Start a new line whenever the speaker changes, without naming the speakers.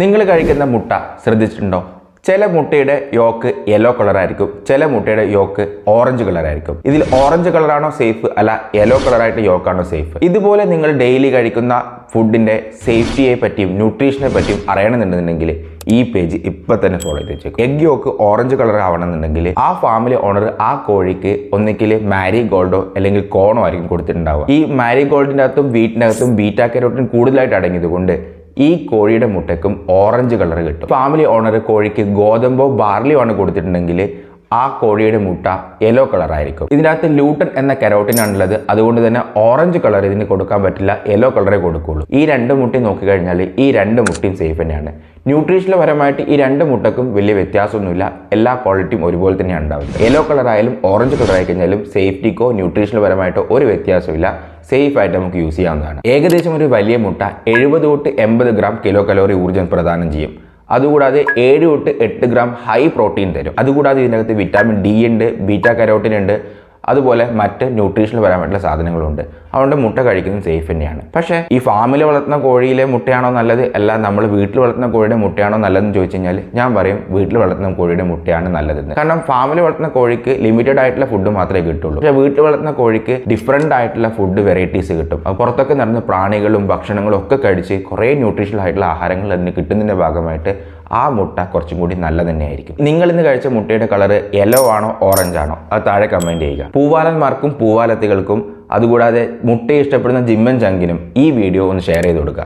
നിങ്ങൾ കഴിക്കുന്ന മുട്ട ശ്രദ്ധിച്ചിട്ടുണ്ടോ? ചില മുട്ടയുടെ യോക്ക് യെല്ലോ കളറായിരിക്കും ചില മുട്ടയുടെ യോക്ക് ഓറഞ്ച് കളറായിരിക്കും ഇതിൽ ഓറഞ്ച് കളറാണോ സേഫ് അല്ല യെല്ലോ കളറായിട്ട് യോക്കാണോ സേഫ് ഇതുപോലെ നിങ്ങൾ ഡെയിലി കഴിക്കുന്ന ഫുഡിന്റെ സേഫ്റ്റിയെ പറ്റിയും ന്യൂട്രീഷനെ പറ്റിയും അറിയണമെന്നുണ്ടെന്നുണ്ടെങ്കിൽ ഈ പേജ് ഇപ്പൊ തന്നെ ഫോളോ ചെയ്ത് വെച്ചേക്കും. എഗ് യോക്ക് ഓറഞ്ച് കളർ ആവണമെന്നുണ്ടെങ്കിൽ ആ ഫാമിലി ഓണർ ആ കോഴിക്ക് ഒന്നിക്കിൽ മാരി ഗോൾഡോ അല്ലെങ്കിൽ കോണോ ആയിരിക്കും കൊടുത്തിട്ടുണ്ടാവുക. ഈ മാരി ഗോൾഡിന്റെ അകത്തും വീട്ടിന്റെ അകത്തും ബീറ്റാ കരോട്ടിൻ കൊണ്ട് ഈ കോഴിയുടെ മുട്ടയ്ക്കും ഓറഞ്ച് കളർ കിട്ടും. ഫാമിലി ഓണർ കോഴിക്ക് ഗോതമ്പോ ബാർലിയോ ആണ് കൊടുത്തിട്ടുണ്ടെങ്കിൽ ആ കോഴിയുടെ മുട്ട യെല്ലോ കളർ ആയിരിക്കും. ഇതിനകത്ത് ലൂട്ടൺ എന്ന കരോട്ടിൻ ആണുള്ളത്. അതുകൊണ്ട് തന്നെ ഓറഞ്ച് കളർ ഇതിന് കൊടുക്കാൻ പറ്റില്ല യെല്ലോ കളറേ കൊടുക്കുള്ളൂ. ഈ രണ്ട് മുട്ടയും നോക്കിക്കഴിഞ്ഞാൽ ഈ രണ്ട് മുട്ടയും സേഫ് തന്നെയാണ്. ന്യൂട്രീഷണൽ പരമായിട്ട് ഈ രണ്ട് മുട്ടക്കും വലിയ വ്യത്യാസമൊന്നുമില്ല. എല്ലാ ക്വാളിറ്റിയും ഒരുപോലെ തന്നെയാണ് ഉണ്ടാവുന്നത്. യെല്ലോ കളർ ആയാലും ഓറഞ്ച് കളർ ആയി കഴിഞ്ഞാലും സേഫ്റ്റിക്കോ ന്യൂട്രീഷണൽ പരമായിട്ടോ ഒരു വ്യത്യാസമില്ല സേഫ് ആയിട്ട് നമുക്ക് യൂസ് ചെയ്യാവുന്നതാണ്. ഏകദേശം ഒരു വലിയ മുട്ട എഴുപത് തൊട്ട് എൺപത് ഗ്രാം കിലോ കലോറി ഊർജം പ്രദാനം ചെയ്യും. അതുകൂടാതെ ഏഴ് തൊട്ട് എട്ട് ഗ്രാം ഹൈ പ്രോട്ടീൻ തരും. അതുകൂടാതെ ഇതിനകത്ത് വിറ്റാമിൻ ഡി ഉണ്ട് ബീറ്റാ കരോട്ടിൻ ഉണ്ട് അതുപോലെ മറ്റ് ന്യൂട്രീഷണൽ പരമായിട്ടുള്ള സാധനങ്ങളുണ്ട്. അതുകൊണ്ട് മുട്ട കഴിക്കുന്നത് സേഫ് തന്നെയാണ്. പക്ഷേ ഈ ഫാമിൽ വളർത്തുന്ന കോഴിയിലെ മുട്ടയാണോ നല്ലത്? അല്ല നമ്മൾ വീട്ടിൽ വളർത്തുന്ന കോഴിയുടെ മുട്ടയാണോ നല്ലതെന്ന് ചോദിച്ചു കഴിഞ്ഞാൽ ഞാൻ പറയും വീട്ടിൽ വളർത്തുന്ന കോഴിയുടെ മുട്ടയാണ് നല്ലതെന്ന്. കാരണം ഫാമിൽ വളർത്തുന്ന കോഴിക്ക് ലിമിറ്റഡ് ആയിട്ടുള്ള ഫുഡ് മാത്രമേ കിട്ടുള്ളൂ. പക്ഷേ വീട്ടിൽ വളർത്തുന്ന കോഴിക്ക് ഡിഫറെന്റ് ആയിട്ടുള്ള ഫുഡ് വെറൈറ്റീസ് കിട്ടും. പുറത്തൊക്കെ നടന്ന പ്രാണികളും ഭക്ഷണങ്ങളും ഒക്കെ കഴിച്ച് കുറേ ന്യൂട്രീഷണൽ ആയിട്ടുള്ള ആഹാരങ്ങൾ അതിന് കിട്ടുന്നതിന്റെ ഭാഗമായിട്ട് ആ മുട്ട കുറച്ചും കൂടി നല്ല തന്നെയായിരിക്കും. നിങ്ങൾ ഇന്ന് കഴിച്ച മുട്ടയുടെ കളർ യെല്ലോ ആണോ ഓറഞ്ച് ആണോ? അത് താഴെ കമന്റ് ചെയ്യുക. പൂവാലന്മാർക്കും പൂവാലത്തികൾക്കും അതുകൂടാതെ മുട്ടയെ ഇഷ്ടപ്പെടുന്ന ജിമ്മൻ ചങ്കിനും ഈ വീഡിയോ ഒന്ന് ഷെയർ ചെയ്ത് കൊടുക്കുക.